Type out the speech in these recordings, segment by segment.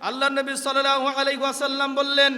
আল্লাহ নবী সাল্লাহ আলাইহি ওয়াসাল্লাম বললেন,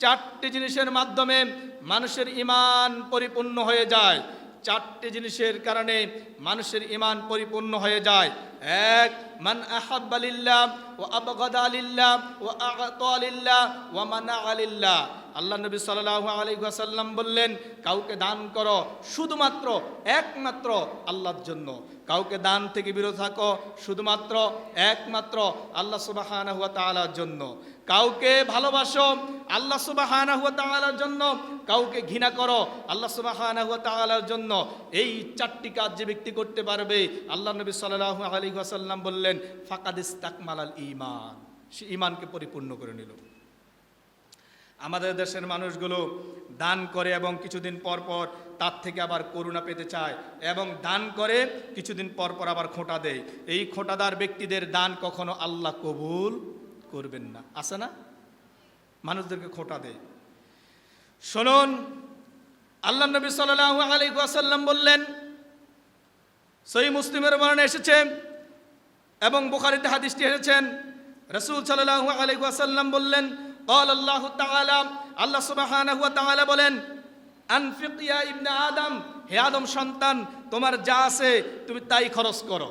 চারটি জিনিসের মাধ্যমে মানুষের ইমান পরিপূর্ণ হয়ে যায়। চারটি জিনিসের কারণে মানুষের ইমান পরিপূর্ণ হয়ে যায়। এক, মান আহাব্বালিল্লাহ ও আবগাদালিল্লাহ ও আগাতালিল্লাহ ও মানা আলিল্লাহ আল্লাহ নবী সাল্লাল্লাহু আলাইহি ওয়াসাল্লাম বললেন, কাউকে দান করো শুধুমাত্র একমাত্র আল্লাহর জন্য। কাউকে দান থেকে বিরত থাকো শুধুমাত্র একমাত্র আল্লাহ সুবাহানাহু ওয়া তাআলার জন্য। কাউকে ভালোবাসো আল্লাহ সুবাহানাহু ওয়া তাআলার জন্য। কাউকে ঘৃণা করো আল্লাহ সুবাহানাহু ওয়া তাআলার জন্য। এই চারটি কাজ যে ব্যক্তি করতে পারবে, আল্লাহ নবী সাল্লাল্লাহু আলাইহি ওয়াসাল্লাম বললেন, ফাকাদ ইস্তাকমালাল ঈমান। সে ঈমানকে পরিপূর্ণ করে নিল। আমাদের দেশের মানুষগুলো দান করে এবং কিছুদিন পর পর তার থেকে আবার করুণা পেতে চায় এবং দান করে, কিছুদিন পর পর আবার খোঁটা দেয়। এই খোঁটাদার ব্যক্তিদের দান কখনো আল্লাহ কবুল করবেন না। আছে না? মানুষদেরকে খোঁটা দেয়। শুনুন, আল্লাহ নবী সাল্লাল্লাহু আলাইহি ওয়াসাল্লাম বললেন সহি মুসলিমের বর্ণনা এসেছে এবং বুখারিতে হাদিসটি এসেছেন। রসুল সাল্লাহ আলহাসাল্লাম বললেন কল আল্লাহ তালা আল্লাহ সুবাহানহু তালা বলেন, আনফিক ইয়া ইবনে আদম, হে আদম সন্তান, তোমার যা আছে তুমি তাই খরচ করো।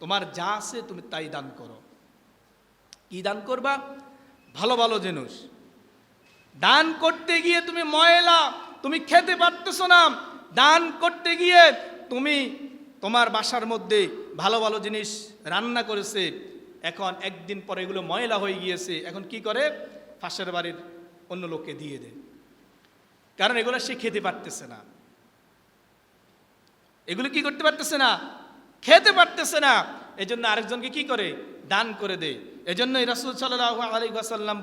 তোমার যা আছে তুমি তাই দান করো। কি দান করবা? ভালো ভালো জিনিস। দান করতে গিয়ে তুমি ময়লা, তুমি খেতে পারতেছো না। দান করতে গিয়ে তুমি তোমার বাসার মধ্যে ভালো ভালো জিনিস রান্না করেছে, এখন একদিন পরে এগুলো ময়লা হয়ে গিয়েছে, এখন কি করে? পাশের বাড়ির অন্য লোককে দিয়ে দেয়। কারণ এগুলো সে খেতে পারতেছে না। এগুলো কি করতে পারতেছে না? খেতে পারতেছে না। এই জন্য আরেকজনকে কি করে? দান করে দেয়। এজন্য রাসুল সাল্লাহ আলী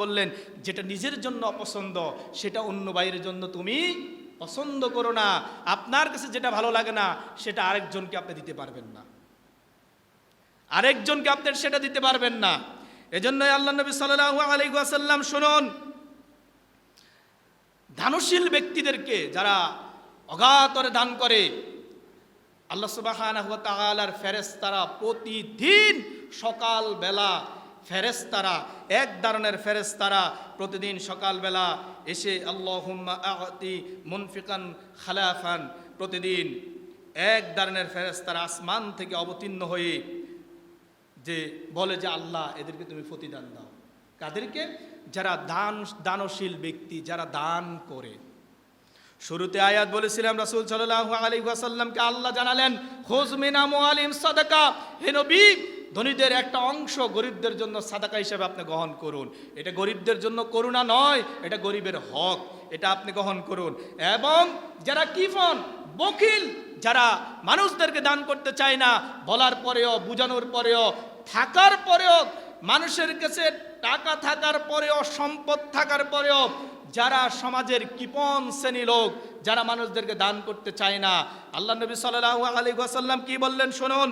বললেন, যেটা নিজের জন্য অপছন্দ, সেটা অন্য বাইরের জন্য তুমি পছন্দ করো না, আপনার কাছে যেটা ভালো লাগে না, সেটা আরেকজনকে আপনি দিতে পারবেন না। আরেকজনকে আপনি সেটা দিতে পারবেন না। এজন্যই আল্লাহ নবী সাল্লাহ আলী ওয়াসাল্লাম শুনুন, দানশীল ব্যক্তিদেরকে যারা অগাতরে দান করে, আল্লাহ ওয়া তাআলার ফেরেশতারা প্রতিদিন সকাল বেলা ফেরেশতারা, এক ধরনের ফেরেশতারা প্রতিদিন সকালবেলা এসে আল্লাহুম্মা আতি মুনফিকান খালাফান, প্রতিদিন এক ধরনের ফেরেশতারা আসমান থেকে অবতীর্ণ হয়ে যে বলে যে, আল্লাহ, এদেরকে তুমি প্রতিদান দাও। কাদেরকে? যারা দান, দানশীল ব্যক্তি, যারা দান করে। শুরুতে আয়াত বলেছিলাম, রাসূল সাল্লাল্লাহু আলাইহি ওয়াসাল্লামকে আল্লাহ জানালেন খোঁজ মিনা মুআলিম সাদাকা, হে নবী ধনীদের একটা অংশ গরিবদের জন্য সাদাকা হিসেবে আপনি গ্রহণ করুন। এটা গরিবদের জন্য করুণা নয়, এটা গরিবের হক, এটা আপনি গ্রহণ করুন। এবং যারা কিফন, বকিল, যারা মানুষদেরকে দান করতে চায় না, বলার পরেও, বুঝানোর পরেও, থাকার পরেও, মানুষের কাছে টাকা থাকার পরেও, সম্পদ থাকার পরেও যারা সমাজের কিপন শ্রেণি লোক, যারা মানুষদেরকে দান করতে চায় না, আল্লাহ নবী সাল্লাল্লাহু আলাইহি ওয়াসাল্লাম কি বললেন? শুনুন,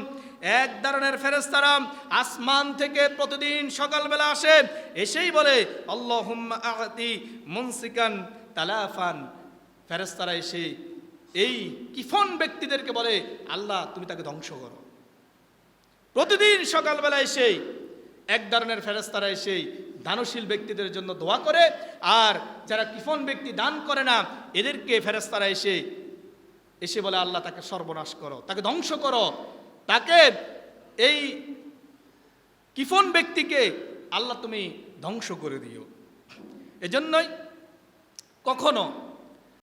এক ধরনের ফেরেশতারা আসমান থেকে প্রতিদিন সকালবেলা আসে, এসেই বলে, আল্লাহুম্মা আতি মুনসিকান তালাফান। ফেরেশতারা এসে এই কিফন ব্যক্তিদেরকে বলে, আল্লাহ, তুমি তাকে ধ্বংস করো। প্রতিদিন সকালবেলা এসে এক ধরনের ফেরেস্তারা এসে দানশীল ব্যক্তিদের জন্য দোয়া করে, আর যারা কিফন ব্যক্তি দান করে না, এদেরকে ফেরেস্তারা এসে এসে বলে, আল্লাহ তাকে সর্বনাশ করো, তাকে ধ্বংস করো। তাকে এই কিফন ব্যক্তিকে আল্লাহ তুমি ধ্বংস করে দিও। এজন্যই কখনো